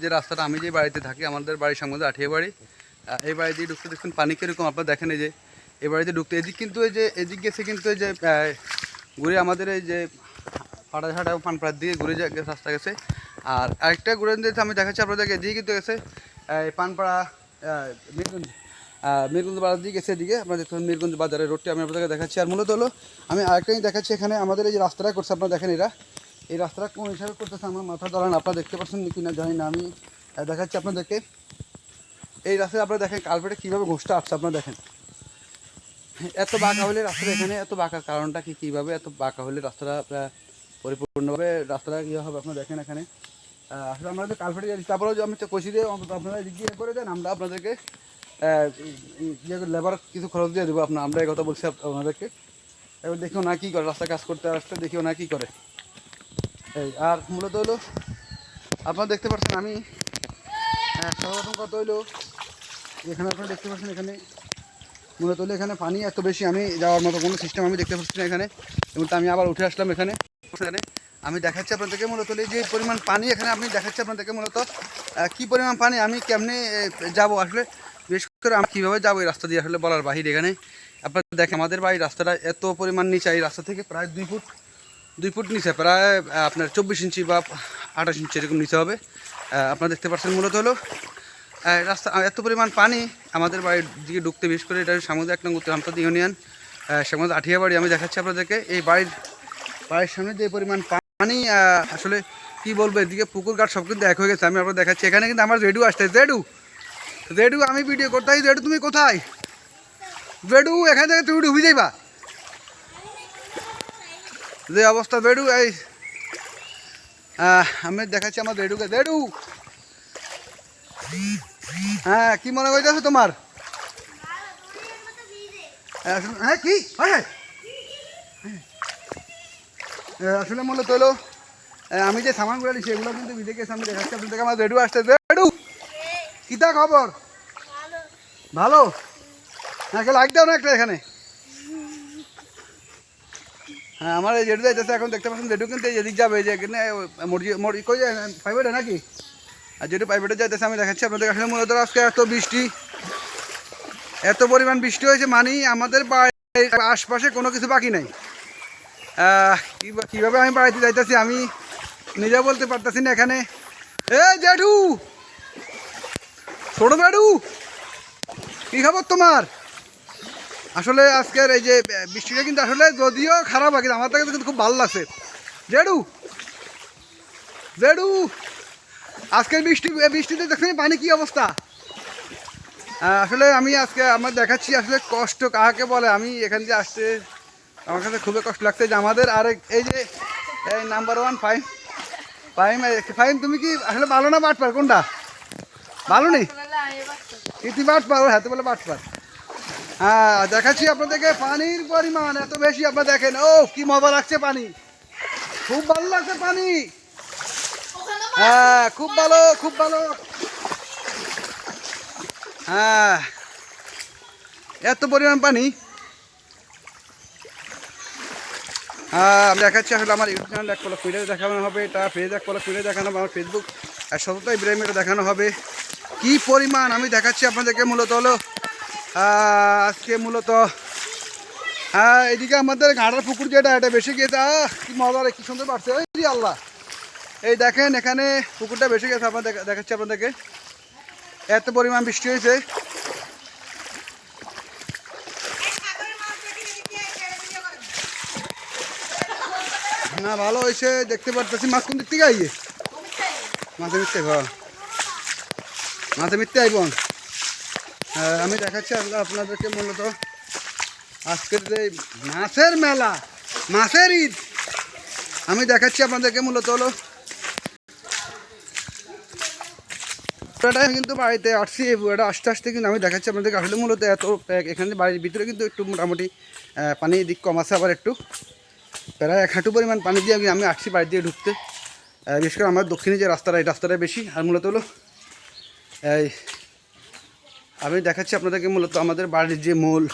যে রাস্তাটা আমি যে বাড়িতে থাকি, আমাদের বাড়ির সামনে আঠিয়া বাড়ি এই বাড়ি দিয়ে ঢুকতে দেখুন, পানি কীরকম আপনারা দেখেন এই যে, এই বাড়িতে ঢুকতে, এদিক কিন্তু এই যে, এদিক গেছে কিন্তু এই যে ঘুরে আমাদের এই যে ফাটা ঝাটা পানপাড়ার দিকে ঘুরে রাস্তা গেছে। আর আরেকটা ঘুরে দিতে আমি দেখাচ্ছি আপনাদেরকে এদিকে কিন্তু গেছে, এই পানপাড়া মিরগঞ্জ মিরগঞ্জ বাজার দিকে গেছে এদিকে, আপনারা পাচ্ছেন মিরগঞ্জ বাজারের রোডটি আমি আপনাদেরকে দেখাচ্ছি। আর মূলত হলো, আমি আরেকটা জিনিস দেখাচ্ছি এখানে, আমাদের এই যে রাস্তাটা করছে, আপনারা দেখেন এরা। এই রাস্তাটা কোন হিসাবে করতেছে? আমার মাথা ধরান আপনারা দেখতে পাচ্ছেন কি না জানি না। আমি দেখাচ্ছি আপনাদেরকে। এই রাস্তায় আপনারা দেখেন কালপেটে কীভাবে ঘোষটা আসছে আপনারা দেখেন। এত বাঁকা হলে রাস্তাটা এখানে এত বাঁকার কারণটা কি কীভাবে এত বাঁকা হলে রাস্তাটা আহ, পরিপূর্ণভাবে রাস্তাটা কী হবে আপনারা দেখেন এখানে। আসলে আমরা তো কালপেটে যাচ্ছি তারপরেও আমি কষি দিয়ে আপনারা দিয়ে করে দেন আমরা আপনাদেরকে আহ, ইয়ে লেবার কিছু খরচ দিয়ে দেবো। আপনার আমরা এই কথা বলছি আপনাদেরকে। এবার দেখিও না কী করে রাস্তা কাজ করতে আসতে দেখিও না কী করে। এই, আর মূলত হলো, আপনারা দেখতে পাচ্ছেন আমি হ্যাঁ সর্বপ্রথম কথা হইল এখানে আপনারা দেখতে পাচ্ছেন এখানে, মূলত হলো এখানে পানি এত বেশি আমি যাওয়ার মতো কোনো সিস্টেম আমি দেখতে পাচ্ছি না এখানে, এবং আমি আবার উঠে আসলাম এখানে। এখানে আমি দেখাচ্ছি আপনাদেরকে মূলত যে পরিমাণ পানি এখানে আপনি দেখাচ্ছি আপনাদেরকে মূলত কি পরিমাণ পানি আমি কেমনে যাব আসলে, বিশেষ করে আমি কীভাবে যাব এই রাস্তা দিয়ে আসলে বলার বাহির এখানে। আপনারা দেখেন আমাদের বাড়ির রাস্তাটা এত পরিমাণ নিচে, এই রাস্তা থেকে প্রায় দুই ফুট দুই ফুট নিচে, প্রায় আপনার চব্বিশ ইঞ্চি বা আঠাশ ইঞ্চি এরকম নিচে হবে। আপনারা দেখতে পাচ্ছেন মূলত হলো রাস্তা এত পরিমাণ পানি আমাদের বাড়ির দিকে ঢুকতে, বিশেষ করে এটা সামুদ্র এক নং উত্তর ইউনিয়ন সামুদ্র আঠিয়া বাড়ি আমি দেখাচ্ছি আপনাদেরকে। এই বাড়ির বাড়ির সামনে যে পরিমাণ পানি আসলে কি বলব, এদিকে পুকুর ঘাট সব কিন্তু এক হয়ে গেছে, আমি আপনার দেখাচ্ছি। এখানে কিন্তু আমার রেডু আসতে রেডু রেডু আমি ভিডিও করতে রেডু তুমি কোথায়? রেডু এখান থেকে তুমি ডুবে যাইবা। যে অবস্থা বেডু এই আমি দেখাচ্ছি আমার বেডুকে। বেডু! হ্যাঁ কি মনে করতেছে তোমার? হ্যাঁ, কি? হ্যাঁ হ্যাঁ। আসলে হলো আহ, আমি যে সামানগুলো নিচ্ছি এগুলো কিন্তু ভিজে সামনে দেখাচ্ছি। আপনাদের আমার রেডু আসতে রেডু কিতা খবর? ভালো? হ্যাঁ দাও না একটা এখানে। হ্যাঁ আমার এই জেডু যাইতেছে এখন দেখতে পাচ্ছেন জেডু কিন্তু এদিক যাবে যে এখানে মর্জি মর্জি, কই যায় প্রাইভেটে নাকি? আর যেটু প্রাইভেটে যাইতেছে আমি দেখাচ্ছি আপনাদের আসলে মূলত আজকে এত বৃষ্টি, এত পরিমাণ বৃষ্টি হয়েছে মানে আমাদের বাড়ির আশপাশে কোনো কিছু বাকি নাই। কীভাবে আমি বাড়িতে যাইতেছি, আমি নিজে বলতে পারতেছি না এখানে। এ জেঠু! ছোট জেঠু! কী খবর তোমার? আসলে আজকের এই যে বৃষ্টিটা কিন্তু আসলে যদিও খারাপ হয় কিন্তু আমার কাছে কিন্তু খুব ভালো লাগছে। জেডু! জেডু! আজকের বৃষ্টি বৃষ্টিতে দেখছেন পানি কি অবস্থা? আসলে আমি আজকে আমার দেখাচ্ছি আসলে কষ্ট কাহাকে বলে। আমি এখান দিয়ে আসতে আমার কাছে খুবই কষ্ট লাগছে যে আমাদের আরেক এই যে এই number one five five five তুমি কি আসলে ভালো না বাট পার কোনটা? ভালো নেই? ইতি বাট পার হাতে বলে বাট পার হ্যাঁ দেখাচ্ছি আপনাদেরকে, পানির পরিমাণ এত বেশি আপনারা দেখেন। ও, কি মজা লাগছে পানি। খুব ভালো লাগছে পানি। হ্যাঁ খুব ভালো খুব ভালো। হ্যাঁ এত পরিমাণ পানি। হ্যাঁ আমি দেখাচ্ছি আসলে আমার ইউটিউব চ্যানেল, এক পলক খুলে দেখানো হবে, এটা পেজ এক পলক খুলে দেখানো হবে, আমার ফেসবুক আর সততা ইব্রাহিম এটা দেখানো হবে। কি পরিমাণ, আমি দেখাচ্ছি আপনাদেরকে মূলত হলো আজকে মূলত হ্যাঁ এদিকে আমাদের ঘাটার পুকুর যেটা এটা বেশি গেছে। কি মজা রে, কি সুন্দর বাড়ছে। আল্লাহ। এই দেখেন এখানে পুকুরটা বেশি গেছে আপনার দেখা- দেখাচ্ছি আপনাদেরকে। এত পরিমাণ বৃষ্টি হয়েছে। না ভালো হয়েছে দেখতে পারতেছি। মাছ কোন দিক থেকে আইয়ে? মাছে মিথ্যে হ্যাঁ। মাছে মিথ্যে আইবন আমি দেখাচ্ছি আপনাদেরকে মূলত আজকের যে মাছের মেলা, মাছের ঈদ। আমি দেখাচ্ছি আপনাদেরকে মূলত হলো। কিন্তু বাড়িতে আসছি, এই বুড়াটা আস্তে আস্তে কিন্তু আমি দেখাচ্ছি আপনাদেরকে আসলে মূলত এত এখানে বাড়ির ভিতরে কিন্তু একটু মোটামুটি পানির দিক কম আছে আবার একটু। প্রায় এক হাঁটু পরিমাণ পানি দিয়ে আমি আমি আসছি বাড়ি দিয়ে ঢুকতে বিশেষ করে আমার দক্ষিণে যে রাস্তাটা, এই রাস্তাটা বেশি। আর মূলত হলো এই আমি দেখাচ্ছি আপনাদেরকে মূলত আমাদের বাড়ির যে মূল